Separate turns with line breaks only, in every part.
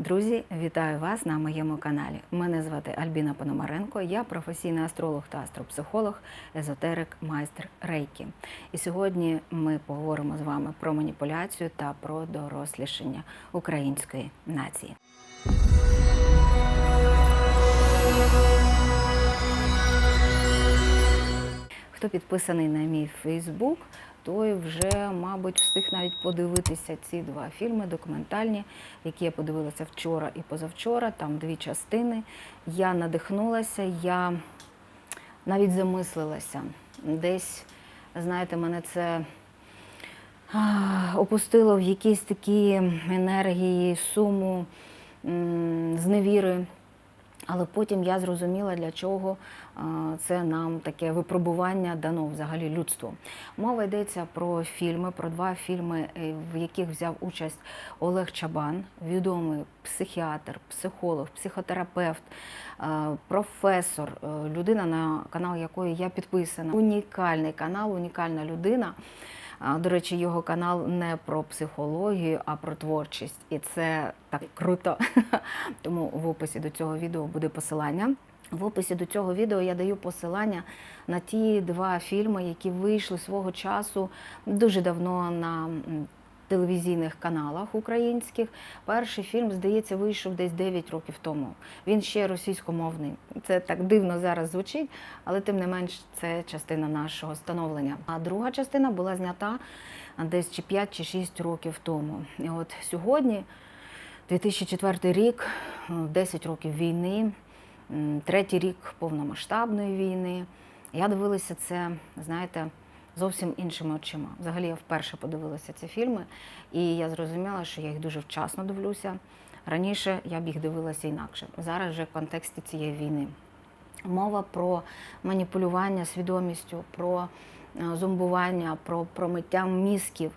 Друзі, вітаю вас на моєму каналі. Мене звати Альбіна Пономаренко. Я професійний астролог та астропсихолог, езотерик, майстер рейкі. І сьогодні ми поговоримо з вами про маніпуляцію та про дорослішання української нації. Хто підписаний на мій Фейсбук, той вже, мабуть, встиг навіть подивитися ці два фільми документальні, які я подивилася вчора і позавчора. Там дві частини. Я надихнулася, я навіть замислилася. Десь, знаєте, мене це опустило в якісь такі енергії, суму, зневіри. Але потім я зрозуміла, для чого це нам таке випробування дано взагалі людству. Мова йдеться про фільми, про два фільми, е, в яких взяв участь Олег Чабан, відомий психіатр, психолог, психотерапевт, професор, е, людина, на канал якої я підписана. Унікальний канал, унікальна людина. До речі, його канал не про психологію, а про творчість. І це так круто. Тому в описі до цього відео буде посилання. В описі до цього відео я даю посилання на ті два фільми, які вийшли свого часу дуже давно на телевізійних каналах українських. Перший фільм, здається, вийшов десь 9 років тому. Він ще російськомовний. Це так дивно зараз звучить, але тим не менш це частина нашого становлення. А друга частина була знята десь чи 5 чи 6 років тому. І от сьогодні, 2004 рік, 10 років війни, третій рік повномасштабної війни. Я дивилася це, знаєте, зовсім іншими очима. Взагалі я вперше подивилася ці фільми, і я зрозуміла, що я їх дуже вчасно дивлюся. Раніше я б їх дивилася інакше. Зараз вже в контексті цієї війни. Мова про маніпулювання свідомістю, про е, зомбування, про промиття мізків.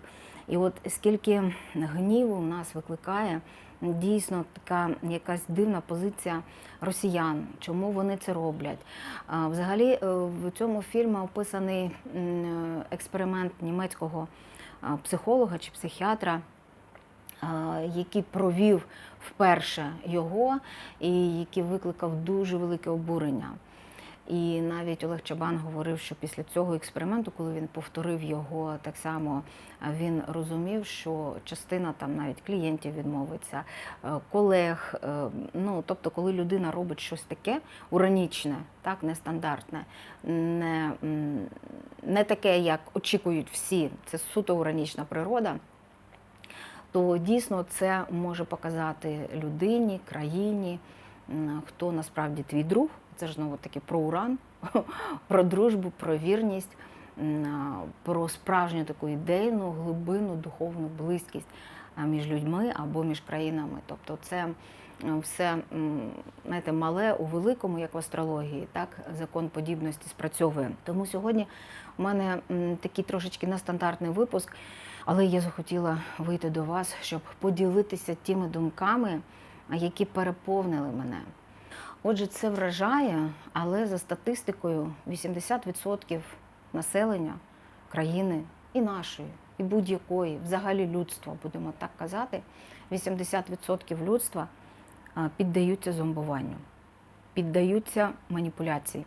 І от скільки гніву в нас викликає дійсно така якась дивна позиція росіян, чому вони це роблять. Взагалі е, в цьому фільмі описаний експеримент німецького психолога чи психіатра який провів вперше його і який викликав дуже велике обурення. І навіть Олег Чабан говорив, що після цього експерименту, коли він повторив його так само, він розумів, що частина там навіть клієнтів відмовиться, е, колег. е, Ну тобто, коли людина робить щось таке уранічне, так нестандартне, не, не таке, як очікують всі, це суто уранічна природа то дійсно це може показати людині, країні, хто насправді твій друг. Це ж знову таки про уран, про дружбу, про вірність, про справжню таку ідейну, глибину, духовну близькість між людьми або між країнами. Тобто це все знаєте, мале у великому, як в астрології, так закон подібності спрацьовує. Тому сьогодні у мене такий трошечки нестандартний випуск. Але я захотіла вийти до вас, щоб поділитися тими думками, які переповнили мене. Отже, це вражає, але за статистикою 80% населення країни і нашої, і будь-якої, взагалі людства, будемо так казати, 80% людства піддаються зомбуванню, піддаються маніпуляції.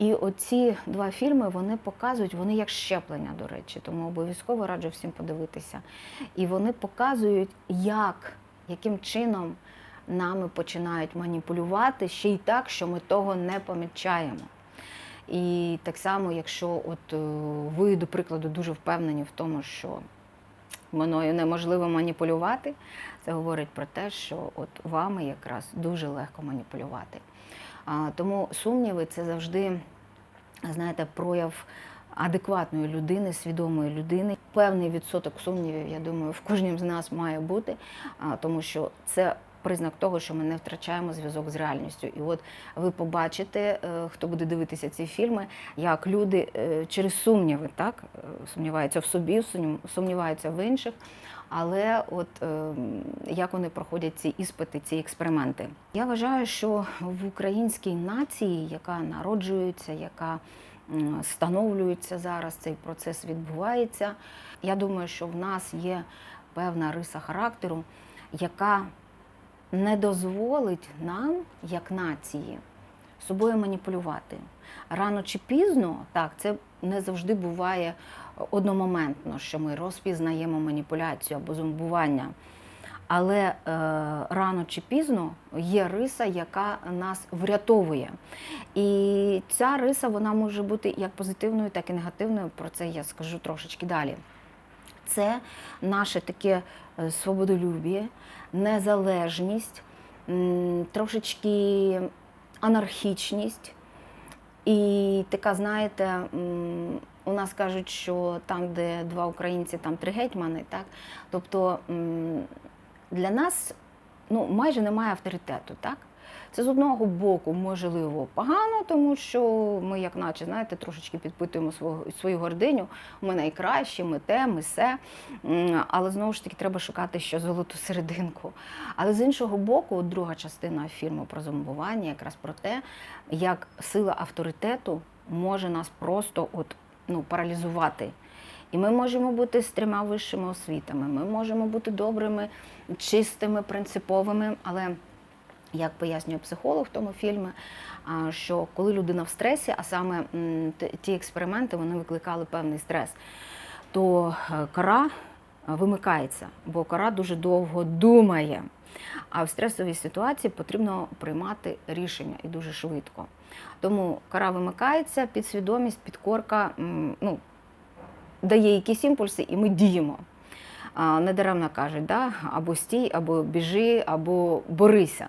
І оці два фільми вони показують, вони як щеплення, до речі, тому обов'язково раджу всім подивитися. І вони показують, як, яким чином нами починають маніпулювати ще й так, що ми того не помічаємо. І так само, якщо от е, ви, до прикладу, дуже впевнені в тому, що мною неможливо маніпулювати, це говорить про те, що от вами якраз дуже легко маніпулювати. А, Тому сумніви це завжди, знаєте, прояв адекватної людини, свідомої людини. Певний відсоток сумнівів, я думаю, в кожнім з нас має бути, тому що це. Признак того, що ми не втрачаємо зв'язок з реальністю. І от ви побачите, е, хто буде дивитися ці фільми, як люди е, через сумніви, так, е, сумніваються в собі, сумнів- сумніваються в інших, але от як вони проходять ці іспити, ці експерименти. Я вважаю, що в українській нації, яка народжується, яка м, становлюється зараз, цей процес відбувається. Я думаю, що в нас є певна риса характеру, яка не дозволить нам, як нації, собою маніпулювати. Рано чи пізно, так, це не завжди буває одномоментно, що ми розпізнаємо маніпуляцію або зомбування. Але е, рано чи пізно є риса, яка нас врятовує. І ця риса вона може бути як позитивною, так і негативною. Про це я скажу трошечки далі. Це наше таке е, свободолюбіє, незалежність, трошечки анархічність. І така, знаєте, у нас кажуть, що там, де два українці, там три гетьмани, так? Тобто для нас ну, майже немає авторитету, так? Це з одного боку, можливо, погано, тому що ми, як наче, знаєте, трошечки підпитуємо свою, свою гординю. Ми найкращі, ми те, ми се. Але знову ж таки треба шукати ще золоту серединку. Але з іншого боку, от друга частина фільму про зомбування якраз про те, як сила авторитету може нас просто от, ну, паралізувати. І ми можемо бути з трьома вищими освітами, ми можемо бути добрими, чистими, принциповими, але як пояснює психолог в тому фільмі, що коли людина в стресі, а саме ті експерименти вони викликали певний стрес, то е, кора вимикається, бо кора дуже довго думає. А в стресовій ситуації потрібно приймати рішення і дуже швидко. Тому кора вимикається, підсвідомість, підкорка ну, дає якісь імпульси, і ми діємо. Недаремно кажуть, да? або стій, або біжи, або борися.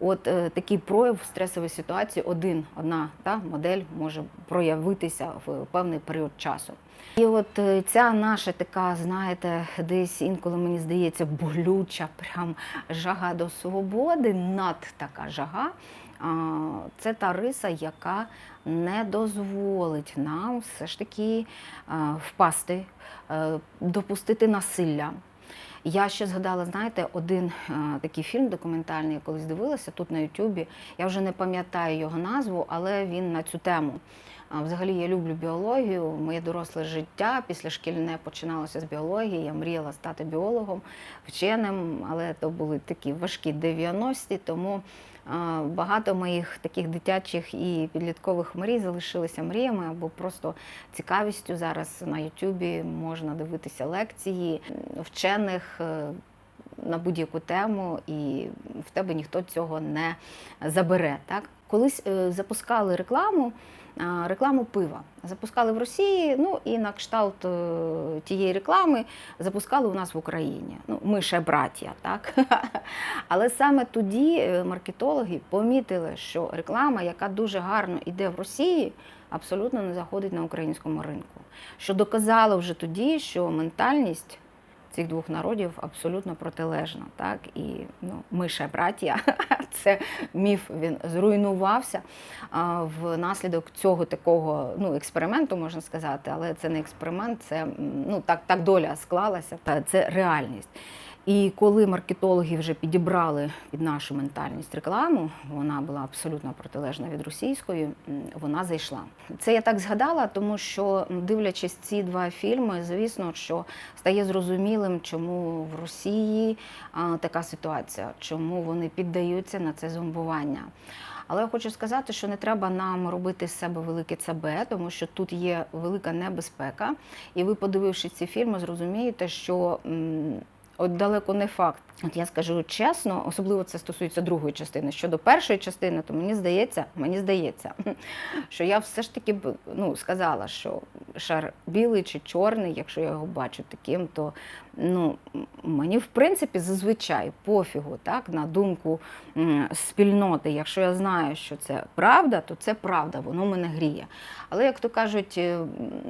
От е, такий прояв в стресовій ситуації один, одна та, модель може проявитися в певний період часу. І от е, ця наша така, знаєте, десь інколи мені здається, болюча, прям жага до свободи, над така жага. Це та риса, яка не дозволить нам все ж таки впасти, е, допустити насилля. Я ще згадала, знаєте, один е, такий фільм документальний, я колись дивилася тут на Ютубі. Я вже не пам'ятаю його назву, але він на цю тему. Взагалі я люблю біологію. Моє доросле життя після шкільне починалося з біології. Я мріяла стати біологом, вченим, але то були такі важкі 90-ті, тому багато моїх таких дитячих і підліткових мрій залишилися мріями або просто цікавістю. Зараз на Ютубі можна дивитися лекції вчених. е, На будь-яку тему, і в тебе ніхто цього не забере. Так? Колись е, запускали рекламу, рекламу пива. Запускали в Росії, ну і на кшталт е, тієї реклами запускали у нас в Україні. Ну, ми ще браття, так? Але саме тоді е, маркетологи помітили, що реклама, яка дуже гарно йде в Росії, абсолютно не заходить на українському ринку. Що доказало вже тоді, що ментальність цих двох народів абсолютно протилежна. Так? І ну, ми ще браття, це міф він зруйнувався а, внаслідок цього такого ну, експерименту, можна сказати, але це не експеримент, це ну, так, так доля склалася, та це реальність. І коли маркетологи вже підібрали під нашу ментальність рекламу, вона була абсолютно протилежна від російської, вона зайшла. Це я так згадала, тому що дивлячись ці два фільми, звісно, що стає зрозумілим, чому в Росії така ситуація, чому вони піддаються на це зомбування. Але я хочу сказати, що не треба нам робити з себе велике ЦБ, тому що тут є велика небезпека. І ви, подивившись ці фільми, зрозумієте, що от далеко не факт. От я скажу чесно, особливо це стосується другої частини. Щодо першої частини, то мені здається, мені здається, що я все ж таки б ну, сказала, що шар білий чи чорний, якщо я його бачу таким, то ну, мені в принципі зазвичай пофігу так, на думку спільноти. Якщо я знаю, що це правда, то це правда, воно мене гріє. Але як то кажуть, е,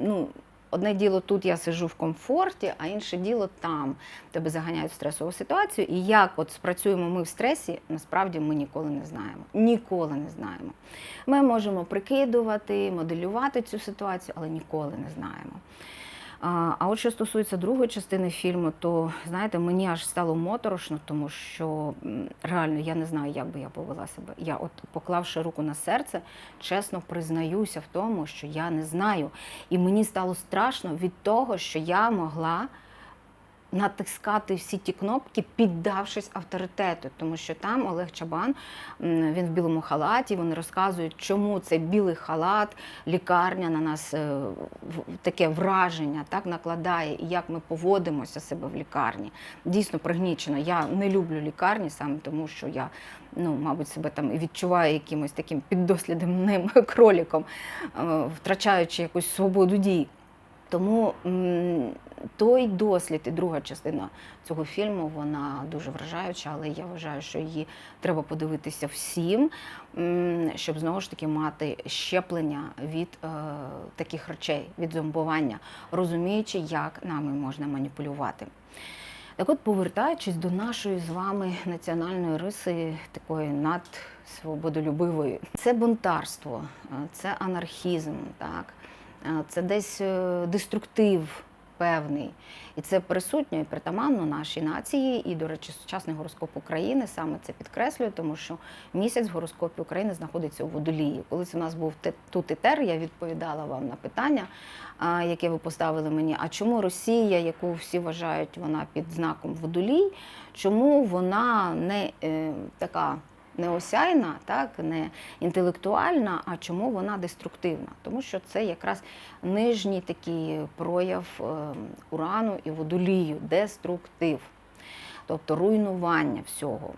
ну. Одне діло тут я сижу в комфорті, а інше діло там тебе заганяють в стресову ситуацію. І як от спрацюємо ми в стресі, насправді ми ніколи не знаємо. Ніколи не знаємо. Ми можемо прикидувати, моделювати цю ситуацію, але ніколи не знаємо. А от що стосується другої частини фільму, то знаєте, мені аж стало моторошно, тому що реально я не знаю, як би я повела себе. Я, от поклавши руку на серце, чесно признаюся в тому, що я не знаю. І мені стало страшно від того, що я могла натискати всі ті кнопки, піддавшись авторитету, тому що там Олег Чабан, він в білому халаті, вони розказують, чому цей білий халат, лікарня на нас е, таке враження так накладає, і як ми поводимося себе в лікарні. Дійсно пригнічено. Я не люблю лікарні саме тому, що я ну, мабуть, себе там і відчуваю якимось таким піддослідним кроліком, е, втрачаючи якусь свободу дій. Тому той дослід і друга частина цього фільму вона дуже вражаюча, але я вважаю, що її треба подивитися всім, щоб знову ж таки мати щеплення від е, таких речей, від зомбування, розуміючи, як нами можна маніпулювати. Так от, повертаючись до нашої з вами національної риси, такої надсвободолюбивої, це бунтарство, е, це анархізм, так? Е, це десь е, деструктив певний. І це присутньо і притаманно нашій нації. І, до речі, сучасний гороскоп України саме це підкреслює, тому що місяць в гороскопі України знаходиться у водолії. Колись у нас був тут і тер, я відповідала вам на питання, яке ви поставили мені. А чому Росія, яку всі вважають вона під знаком водолій, чому вона не е, така не осяйна, так, не інтелектуальна, а чому вона деструктивна? Тому що це якраз нижній такий прояв е, урану і водолію, деструктив, тобто руйнування всього.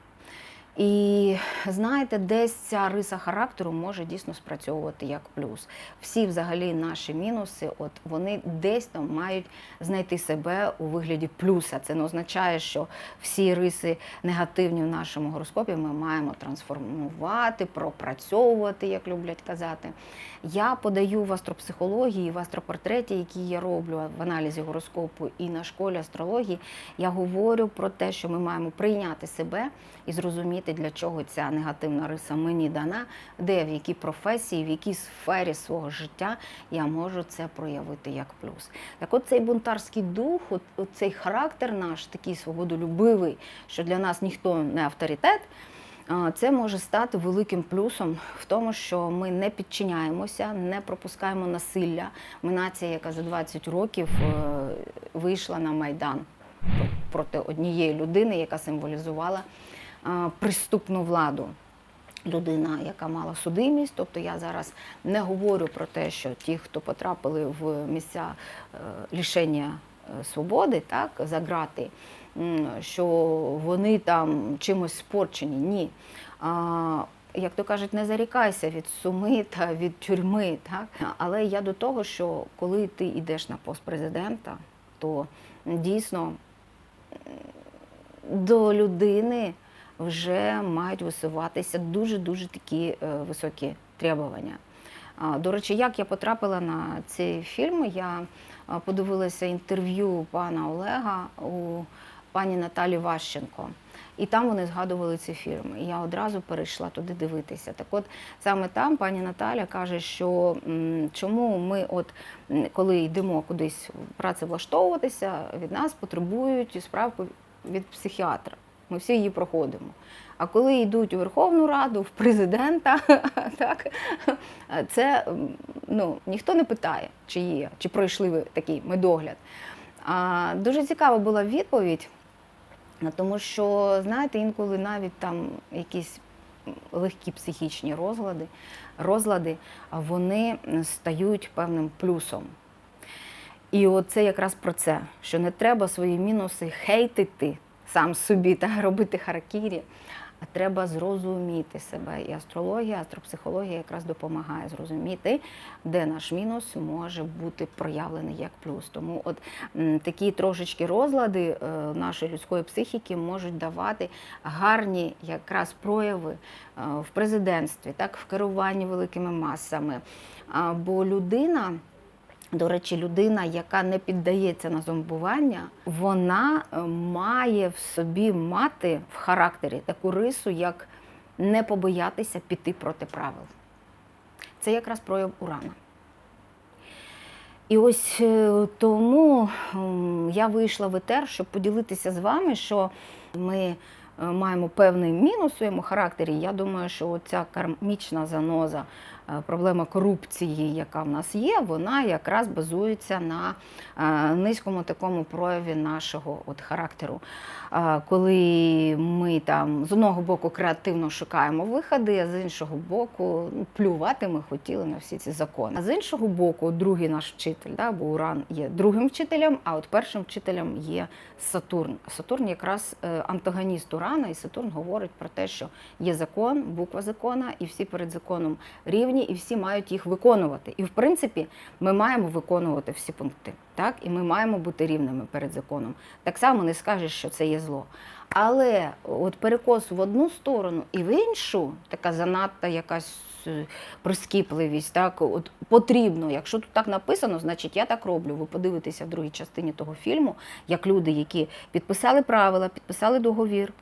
І знаєте, десь ця риса характеру може дійсно спрацьовувати як плюс. Всі взагалі наші мінуси, от вони десь там мають знайти себе у вигляді плюса. Це не означає, що всі риси негативні в нашому гороскопі ми маємо трансформувати, пропрацьовувати, як люблять казати. Я подаю в астропсихології, в астропортреті, який я роблю в аналізі гороскопу і на школі астрології, я говорю про те, що ми маємо прийняти себе і зрозуміти, для чого ця негативна риса мені дана, де в якій професії, в якій сфері свого життя я можу це проявити як плюс. Так от цей бунтарський дух, от, от цей характер наш, такий свободолюбивий, що для нас ніхто не авторитет. Це може стати великим плюсом в тому, що ми не підчиняємося, не пропускаємо насилля. Ми нація, яка за 20 років е, вийшла на майдан проти однієї людини, яка символізувала приступну владу. Людина, яка мала судимість, тобто я зараз не говорю про те, що ті, хто потрапили в місця е, лишення е, свободи, так за грати, що вони там чимось спорчені. Ні. А, як то кажуть, не зарікайся від суми та від тюрми. Так? Але я до того, що коли ти йдеш на пост президента, то дійсно до людини вже мають висуватися дуже-дуже такі е, високі требування. До речі, як я потрапила на цей фільм, я подивилася інтерв'ю пана Олега у пані Наталі Ващенко. І там вони згадували ці фільми. І я одразу перейшла туди дивитися. Так от саме там пані Наталя каже, що чому ми, от коли йдемо кудись працевлаштовуватися, від нас потребують справку від психіатра. Ми всі її проходимо. А коли йдуть у Верховну Раду, в президента, так, це ну, ніхто не питає, чи є, чи пройшли ви такий медогляд. А, дуже цікава була відповідь, тому що, знаєте, інколи навіть там якісь легкі психічні розлади, розлади вони стають певним плюсом. І от це якраз про це, що не треба свої мінуси хейтити сам собі та робити харакірі, а треба зрозуміти себе. І астрологія, астропсихологія якраз допомагає зрозуміти, де наш мінус може бути проявлений як плюс. Тому от такі трошечки розлади е, нашої людської психіки можуть давати гарні якраз прояви е, в президентстві, так в керуванні великими масами. Бо людина. До речі, людина, яка не піддається на зомбування, вона е, має в собі мати в характері таку рису, як не побоятися піти проти правил. Це якраз прояв урана. І ось е, тому я вийшла в етер, щоб поділитися з вами, що ми е, маємо певний мінус у своєму характері. Я думаю, що ця кармічна заноза, проблема корупції, яка в нас є, вона якраз базується на е, низькому такому прояві нашого от характеру. Е, Коли ми там з одного боку креативно шукаємо виходи, а з іншого боку ну, плювати ми хотіли на всі ці закони. А з іншого боку, другий наш вчитель, да, бо Уран є другим вчителем, а от першим вчителем є Сатурн. Сатурн якраз е, антагоніст Урана, і Сатурн говорить про те, що є закон, буква закона, і всі перед законом рівні, і всі мають їх виконувати. І в принципі, ми маємо виконувати всі пункти, так і ми маємо бути рівними перед законом. Так само не скажеш, що це є зло. Але от перекос в одну сторону і в іншу, така занадта якась е, прискіпливість, так от потрібно. Якщо тут так написано, значить я так роблю. Ви подивитеся в другій частині того фільму, як люди, які підписали правила, підписали договір.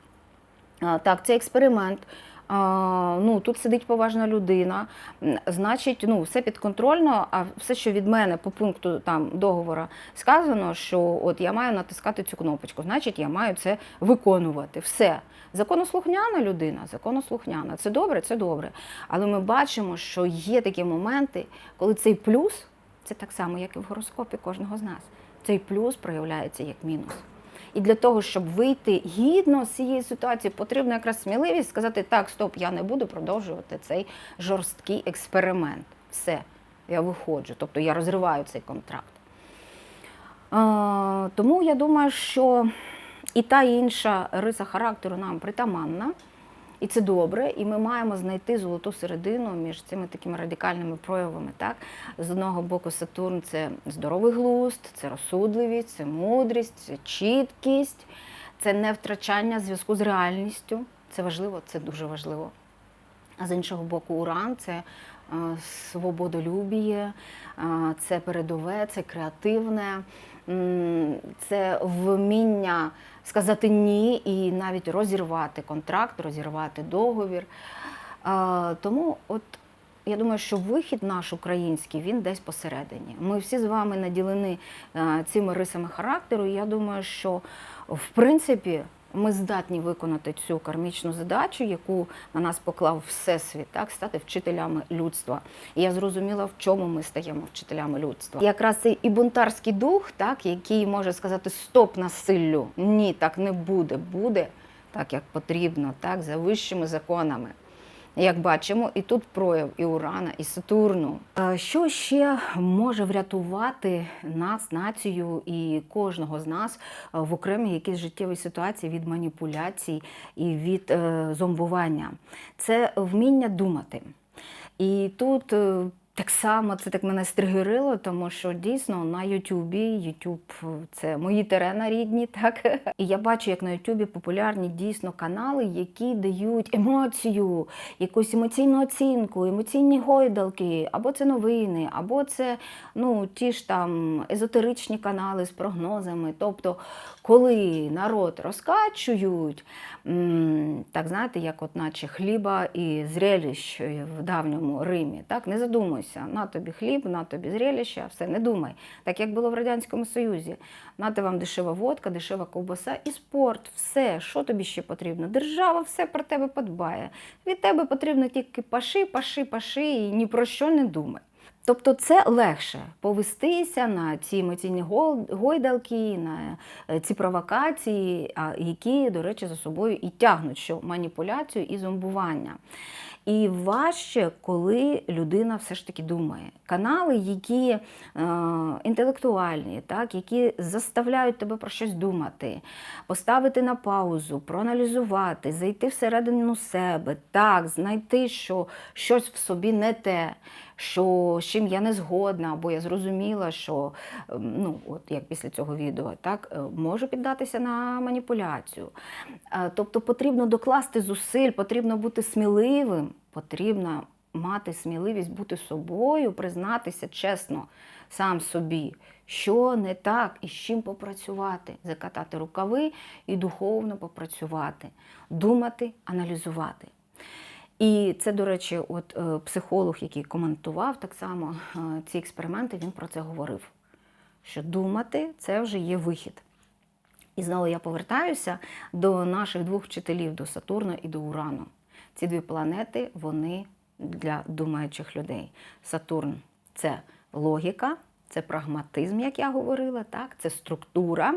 Так, це експеримент. Ну, тут сидить поважна людина, значить, ну, все підконтрольно, а все, що від мене по пункту там, договору сказано, що от я маю натискати цю кнопочку, значить, я маю це виконувати. Все. Законослухняна людина, законослухняна. Це добре, це добре. Але ми бачимо, що є такі моменти, коли цей плюс, це так само, як і в гороскопі кожного з нас, цей плюс проявляється як мінус. І для того, щоб вийти гідно з цієї ситуації, потрібна якраз сміливість сказати: так, стоп, я не буду продовжувати цей жорсткий експеримент. Все, я виходжу, тобто я розриваю цей контракт. Тому я думаю, що і та і інша риса характеру нам притаманна. І це добре, і ми маємо знайти золоту середину між цими такими радикальними проявами. Так? З одного боку, Сатурн це здоровий глузд, це розсудливість, це мудрість, це чіткість, це не втрачання зв'язку з реальністю. Це важливо, це дуже важливо. А з іншого боку, Уран це е, свободолюбіє, е, це передове, це креативне, це вміння сказати ні і навіть розірвати контракт, розірвати договір. Е, Тому, от я думаю, що вихід наш український він десь посередині. Ми всі з вами наділені цими рисами характеру. І я думаю, що в принципі ми здатні виконати цю кармічну задачу, яку на нас поклав всесвіт, так стати вчителями людства. І я зрозуміла, в чому ми стаємо вчителями людства. Якраз цей і бунтарський дух, так який може сказати стоп насиллю. Ні, так не буде. Буде так, як потрібно, так за вищими законами. Як бачимо, і тут прояв і Урана, і Сатурну. Що ще може врятувати нас, націю і кожного з нас в окремій якійсь життєвій ситуації від маніпуляцій і від е, зомбування? Це вміння думати. І тут е, так само це так мене стригерило, тому що дійсно на Ютубі, Ютуб це мої терена рідні, так і я бачу, як на Ютубі популярні дійсно канали, які дають емоцію, якусь емоційну оцінку, емоційні гойдалки, або це новини, або це ну ті ж там езотеричні канали з прогнозами. Тобто, коли народ розкачують, так знаєте, як от наче хліба і зрелищ в давньому Римі, так не задумуйся, на тобі хліб, на тобі зрелище, все, не думай. Так як було в Радянському Союзі. Нате вам дешева водка, дешева ковбаса і спорт, все, що тобі ще потрібно. Держава все про тебе подбає. Від тебе потрібно тільки паши, паши, паши і ні про що не думай. Тобто це легше повестися на ці емоційні гойдалки, на е, ці провокації, які, до речі, за собою і тягнуть що маніпуляцію і зомбування. І важче, коли людина все ж таки думає. Канали, які е, інтелектуальні, так, які заставляють тебе про щось думати, поставити на паузу, проаналізувати, зайти всередину себе, так, знайти, що щось в собі не те, що з чим я не згодна, або я зрозуміла, що ем, ну, от як після цього відео, так, е, можу піддатися на маніпуляцію. Е, Тобто потрібно докласти зусиль, потрібно бути сміливим, потрібно мати сміливість бути собою, признатися чесно сам собі, що не так і з чим попрацювати, закатати рукави і духовно попрацювати, думати, аналізувати. І це, до речі, от е, психолог, який коментував так само е, ці експерименти, він про це говорив. Що думати це вже є вихід. І знову я повертаюся до наших двох вчителів, до Сатурна і до Урану. Ці дві планети вони для думаючих людей. Сатурн це логіка, це прагматизм, як я говорила, так? це структура.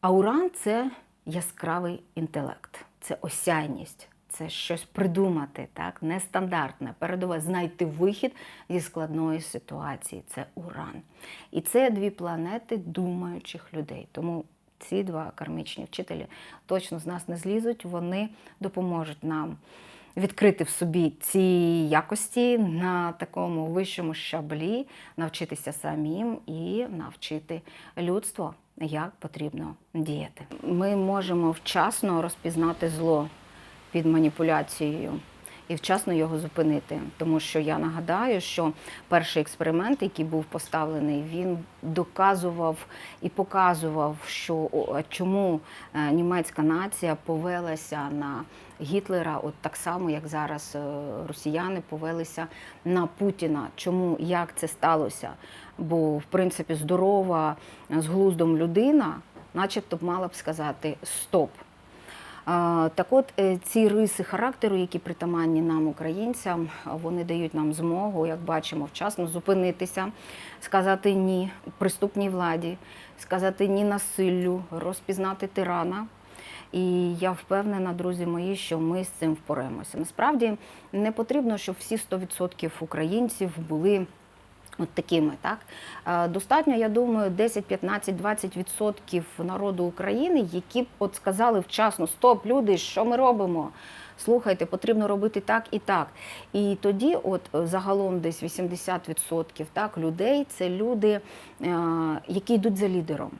А Уран це яскравий інтелект, це осяйність, це щось придумати, так? нестандартне, передове, знайти вихід зі складної ситуації. Це Уран. І це дві планети думаючих людей. Тому ці два кармічні вчителі точно з нас не злізуть, вони допоможуть нам відкрити в собі ці якості на такому вищому щаблі, навчитися самим і навчити людство, як потрібно діяти. Ми можемо вчасно розпізнати зло під маніпуляцією і вчасно його зупинити. Тому що я нагадаю, що перший експеримент, який був поставлений, він доказував і показував, що чому е, німецька нація повелася на Гітлера, от так само, як зараз е, росіяни повелися на Путіна. Чому як це сталося? Бо в принципі здорова з глуздом людина, начебто б мала б сказати стоп. Так от е, ці риси характеру, які притаманні нам, українцям, вони дають нам змогу, як бачимо, вчасно зупинитися, сказати ні приступній владі, сказати ні насиллю, розпізнати тирана. І я впевнена, друзі мої, що ми з цим впораємося. Насправді не потрібно, щоб всі 100% українців були От такими, так Е, достатньо, я думаю, 10, 15, 20 відсотків народу України, які б от сказали вчасно: Стоп, люди, що ми робимо? Слухайте, потрібно робити так і так. І тоді, от е, загалом, десь 80% так людей це люди, е, які йдуть за лідером.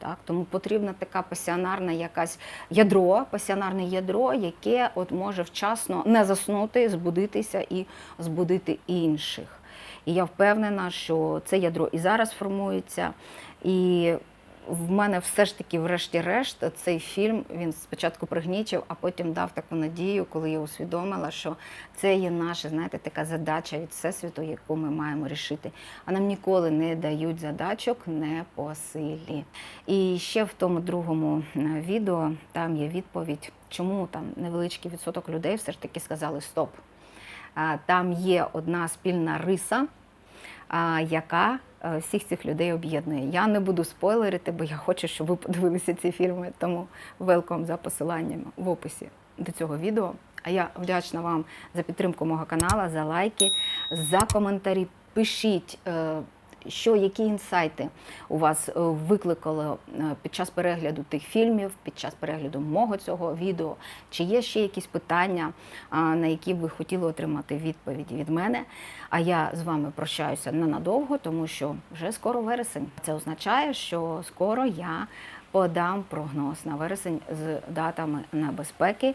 Так, тому потрібна така пасіонарна якась ядро, пасіонарне ядро, яке от може вчасно не заснути, збудитися і збудити інших. І я впевнена, що це ядро і зараз формується. І в мене все ж таки, врешті-решт, цей фільм він спочатку пригнічив, а потім дав таку надію, коли я усвідомила, що це є наша, знаєте, така задача від всесвіту, яку ми маємо рішити. А нам ніколи не дають задачок не по силі. І ще в тому другому е, відео там є відповідь, чому там невеличкий відсоток людей все ж таки сказали стоп. Там є одна спільна риса, яка е, всіх цих людей об'єднує. Я не буду спойлерити, бо я хочу, щоб ви подивилися ці фільми. Тому велком за посиланням в описі до цього відео. А я вдячна вам за підтримку мого каналу, за лайки, за коментарі. Пишіть, е, що які інсайти у вас е, викликало е, під час перегляду тих фільмів, під час перегляду мого цього відео. Чи є ще якісь питання, на які ви хотіли отримати відповіді від мене? А я з вами прощаюся ненадовго, тому що вже скоро вересень. Це означає, що скоро я подам прогноз на вересень з датами небезпеки,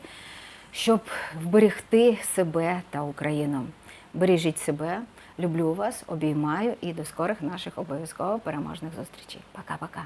щоб вберегти себе та Україну. Бережіть себе, люблю вас, обіймаю і до скорих наших обов'язково переможних зустрічей. Пока-пока.